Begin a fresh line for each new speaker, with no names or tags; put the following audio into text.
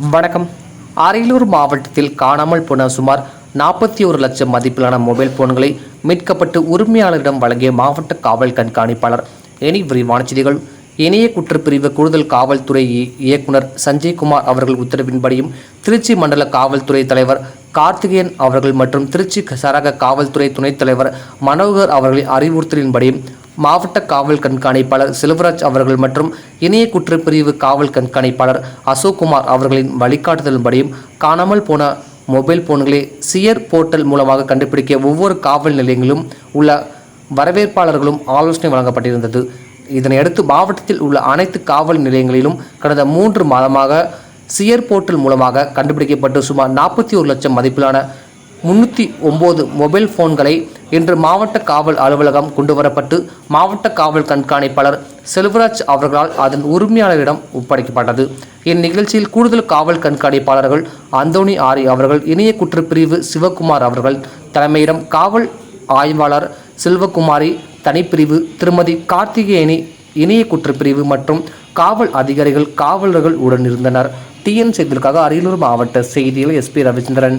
வணக்கம். அரியலூர் மாவட்டத்தில் காணாமல் போன சுமார் நாற்பத்தி ஒரு லட்சம் மதிப்பிலான மொபைல் போன்களை மீட்கப்பட்டு உரிமையாளரிடம் வழங்கிய மாவட்ட காவல் கண்காணிப்பாளர். இனி விரிவான செய்திகள். இணைய குற்றப்பிரிவு கூடுதல் காவல்துறை இ- இயக்குனர் சஞ்சய்குமார் அவர்கள் உத்தரவின்படியும் திருச்சி மண்டல காவல்துறை தலைவர் கார்த்திகேயன் அவர்கள் மற்றும் திருச்சி சரக காவல்துறை துணைத் தலைவர் மனோகர் அவர்களின் அறிவுறுத்தலின்படியும் மாவட்ட காவல் கண்காணிப்பாளர் செல்வராஜ் அவர்கள் மற்றும் இணைய குற்றப்பிரிவு காவல் கண்காணிப்பாளர் அசோக்குமார் அவர்களின் வழிகாட்டுதலின்படியும் காணாமல் போன மொபைல் போன்களை சியர் போர்ட்டல் மூலமாக கண்டுபிடிக்க ஒவ்வொரு காவல் நிலையங்களிலும் உள்ள வரவேற்பாளர்களும் ஆலோசனை வழங்கப்பட்டிருந்தது. இதனையடுத்து மாவட்டத்தில் உள்ள அனைத்து காவல் நிலையங்களிலும் கடந்த மூன்று மாதமாக சியர் போர்ட்டல் மூலமாக கண்டுபிடிக்கப்பட்டு சுமார் நாற்பத்தி ஒரு லட்சம் மதிப்பிலான முன்னூற்றி ஒம்பது மொபைல் ஃபோன்களை இன்று மாவட்ட காவல் அலுவலகம் கொண்டுவரப்பட்டு மாவட்ட காவல் கண்காணிப்பாளர் செல்வராஜ் அவர்களால் அதன் உரிமையாளரிடம் ஒப்படைக்கப்பட்டது. இந்நிகழ்ச்சியில் கூடுதல் காவல் கண்காணிப்பாளர்கள் அந்தோணி ஆரி அவர்கள் இணைய குற்றப்பிரிவு சிவகுமார் அவர்கள் தலைமையிடம் காவல் ஆய்வாளர் செல்வகுமாரி தனிப்பிரிவு திருமதி கார்த்திகேயனி இணைய குற்றப்பிரிவு மற்றும் காவல் அதிகாரிகள் காவலர்கள் உடன் இருந்தனர். டிஎன் செய்திகளுக்காக அரியலூர் மாவட்ட செய்தியில் எஸ்பி ரவிச்சந்திரன்.